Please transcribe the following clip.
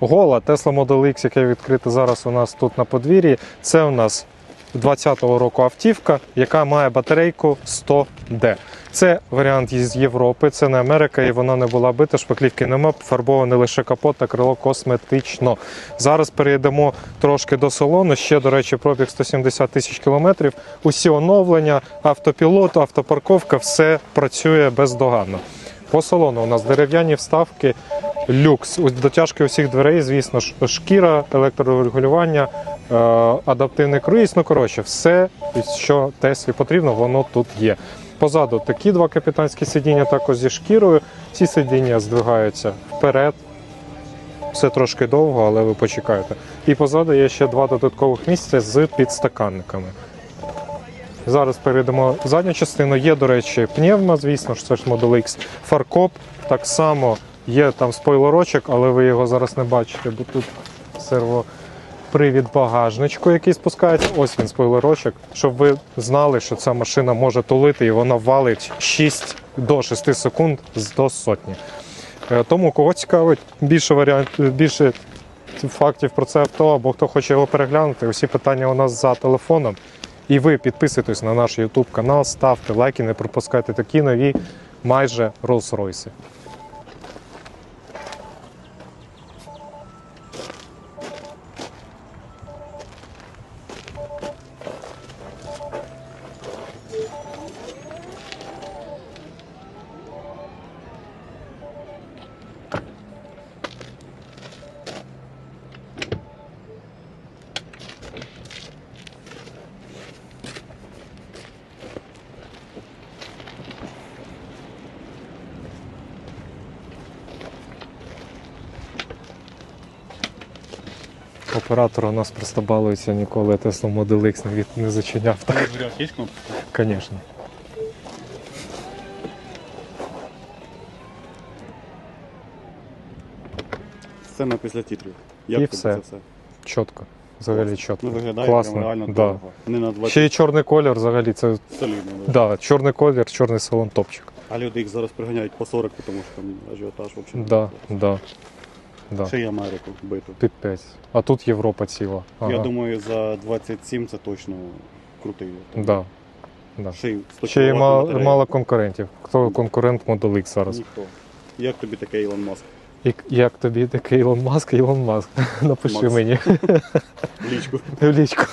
Гола Tesla Model X, яке відкрите зараз у нас тут на подвір'ї, це у нас 20-го року автівка, яка має батарейку 100D. Це варіант із Європи, це не Америка, і вона не була бита, шпаклівки нема, фарбований лише капот та крило косметично. Зараз перейдемо трошки до салону. Ще, до речі, пробіг 170 тисяч кілометрів. Усі оновлення, автопілот, автопарковка, все працює бездоганно. По салону у нас дерев'яні вставки, люкс. Дотяжки усіх дверей, звісно ж, шкіра, електрорегулювання, е, адаптивний круїз. Ну коротше, все, що Теслі потрібно, воно тут є. Позаду такі два капітанські сидіння, також зі шкірою. Ці сидіння здвигаються вперед. Все трошки довго, але ви почекаєте. І позаду є ще два додаткових місця з підстаканниками. Зараз перейдемо в задню частину. Є, до речі, пневма, звісно ж, це ж Model X. Фаркоп так само є там спойлерочок, але ви його зараз не бачите, бо тут сервопривід багажничку, який спускається. Ось він спойлерочок, щоб ви знали, що ця машина може тулити і вона валить 6 до 6 секунд до сотні. Е, Тому кого цікавить більше варіантів, більше фактів про це авто, або хто хоче його переглянути, усі питання у нас за телефоном. І ви підписуйтесь на наш YouTube канал, ставте лайки, не пропускайте такі нові майже Rolls-Royce. Оператор у нас просто балується ніколи Tesla Model X не, від- не зачиняв. Так, є кнопка? звісно. Сцена після титрів. І Як тобі все. це все? Чітко. Взагалі чітко. Ну, виглядає Класно. прям реально да. дорого. Не на 20 Ще й чорний колір, взагалі, це солідно. Да. да, чорний колір, чорний салон топчик. А люди їх зараз приганяють по 40, тому що там ажіотаж взагалі. Да, да, да. Ще й Америку биту. Піпець. А тут Європа ціла. Ага. Я думаю, за 27 це точно крутий. Да. Да. Ще й Ще є кіловат мало, мало конкурентів. Хто конкурент Model X зараз? Ніхто. Як тобі таке Ілон Маск? І як тобі такий Ілон Маск, Ілон Маск? Напиши Макс. мені В лічку. в лічку.